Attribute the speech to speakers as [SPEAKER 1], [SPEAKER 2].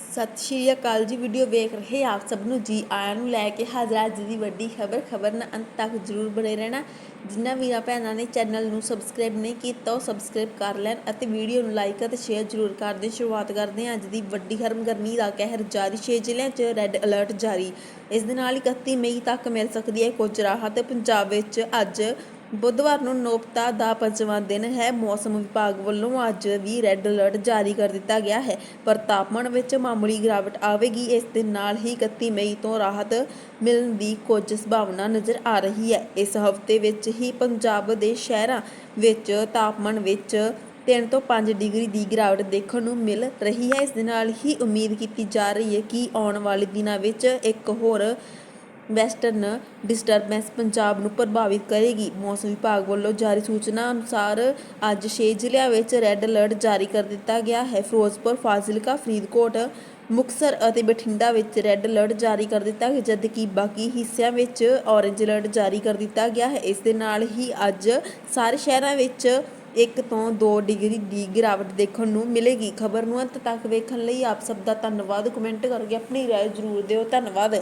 [SPEAKER 1] ਸਤਿ ਸ਼੍ਰੀ ਅਕਾਲ ਜੀ ਵੀਡੀਓ ਵੇਖ ਰਹੇ ਆਪ ਸਭ ਨੂੰ ਜੀ ਆਇਆਂ ਨੂੰ ਲੈ ਕੇ ਹਾਜ਼ਰ ਹਾਂ ਅੱਜ ਦੀ ਵੱਡੀ ਖਬਰ। ਖਬਰ ਨਾਲ ਅੰਤ ਤੱਕ ਜਰੂਰ ਬਣੇ ਰਹਿਣਾ। ਜਿਨ੍ਹਾਂ ਵੀਰਾਂ ਭੈਣਾਂ ਨੇ ਚੈਨਲ ਨੂੰ ਸਬਸਕ੍ਰਾਈਬ ਨਹੀਂ ਕੀਤਾ, ਉਹ ਸਬਸਕ੍ਰਾਈਬ ਕਰ ਲੈਣ ਅਤੇ ਵੀਡੀਓ ਨੂੰ ਲਾਈਕ ਅਤੇ ਸ਼ੇਅਰ ਜਰੂਰ ਕਰ ਦੇਣ। ਸ਼ੁਰੂਆਤ ਕਰਦੇ ਹਾਂ ਅੱਜ ਦੀ ਵੱਡੀ ਖਬਰ ਗਰਮੀ ਦਾ ਕਹਿਰ। ਜਾਰੀ ਛੇ ਜ਼ਿਲ੍ਹਿਆਂ 'ਚ ਰੈੱਡ ਅਲਰਟ ਜਾਰੀ। ਇਸ ਦੇ ਨਾਲ 31 ਮਈ ਤੱਕ ਮਿਲ ਸਕਦੀ ਹੈ ਕੁਝ ਰਾਹਤ। ਪੰਜਾਬ ਵਿੱਚ ਅੱਜ ਬੁੱਧਵਾਰ ਨੂੰ ਨੋਪਤਾ ਦਾ ਪੰਜਵਾਂ ਦਿਨ ਹੈ। ਮੌਸਮ ਵਿਭਾਗ ਵੱਲੋਂ ਅੱਜ ਵੀ ਰੈੱਡ ਅਲਰਟ ਜਾਰੀ ਕਰ ਦਿੱਤਾ ਗਿਆ ਹੈ। ਪਰ ਤਾਪਮਾਨ ਵਿੱਚ ਮਾਮੂਲੀ ਗਿਰਾਵਟ ਆਵੇਗੀ। ਇਸ ਦੇ ਨਾਲ ਹੀ 31 ਮਈ ਤੋਂ ਰਾਹਤ ਮਿਲਣ ਦੀ ਕੁਝ ਸੰਭਾਵਨਾ ਨਜ਼ਰ ਆ ਰਹੀ ਹੈ। ਇਸ ਹਫ਼ਤੇ ਵਿੱਚ ਹੀ ਪੰਜਾਬ ਦੇ ਸ਼ਹਿਰਾਂ ਵਿੱਚ ਤਾਪਮਾਨ ਵਿੱਚ 3 ਤੋਂ 5 ਡਿਗਰੀ ਦੀ ਗਿਰਾਵਟ ਦੇਖਣ ਨੂੰ ਮਿਲ ਰਹੀ ਹੈ। ਇਸ ਦੇ ਨਾਲ ਹੀ ਉਮੀਦ ਕੀਤੀ ਜਾ ਰਹੀ ਹੈ ਕਿ ਆਉਣ ਵਾਲੇ ਦਿਨਾਂ ਵਿੱਚ ਇੱਕ ਹੋਰ ਵੈਸਟਰਨ ਡਿਸਟਰਬੈਂਸ ਪੰਜਾਬ ਨੂੰ ਪ੍ਰਭਾਵਿਤ ਕਰੇਗੀ। ਮੌਸਮ ਵਿਭਾਗ ਵੱਲੋਂ ਜਾਰੀ ਸੂਚਨਾ ਅਨੁਸਾਰ ਅੱਜ 6 ਜ਼ਿਲ੍ਹਿਆਂ ਵਿੱਚ ਰੈੱਡ ਅਲਰਟ ਜਾਰੀ ਕਰ ਦਿੱਤਾ ਗਿਆ ਹੈ। ਫਿਰੋਜ਼ਪੁਰ, ਫਾਜ਼ਿਲਕਾ, ਫਰੀਦਕੋਟ, ਮੁਕਤਸਰ ਅਤੇ ਬਠਿੰਡਾ ਵਿੱਚ ਰੈੱਡ ਅਲਰਟ ਜਾਰੀ ਕਰ ਦਿੱਤਾ ਗਿਆ, ਜਦਕਿ ਬਾਕੀ ਹਿੱਸਿਆਂ ਵਿੱਚ ਔਰੇਂਜ ਅਲਰਟ ਜਾਰੀ ਕਰ ਦਿੱਤਾ ਗਿਆ ਹੈ। ਇਸ ਦੇ ਨਾਲ ਹੀ ਅੱਜ ਸਾਰੇ ਸ਼ਹਿਰਾਂ ਵਿੱਚ 1 ਤੋਂ 2 ਡਿਗਰੀ ਦੀ ਗਿਰਾਵਟ ਦੇਖਣ ਨੂੰ ਮਿਲੇਗੀ। ਖਬਰ ਨੂੰ ਅੰਤ ਤੱਕ ਵੇਖਣ ਲਈ ਆਪ ਸਭ ਦਾ ਧੰਨਵਾਦ। ਕਮੈਂਟ ਕਰਕੇ ਆਪਣੀ ਰਾਏ ਜ਼ਰੂਰ ਦਿਓ। ਧੰਨਵਾਦ।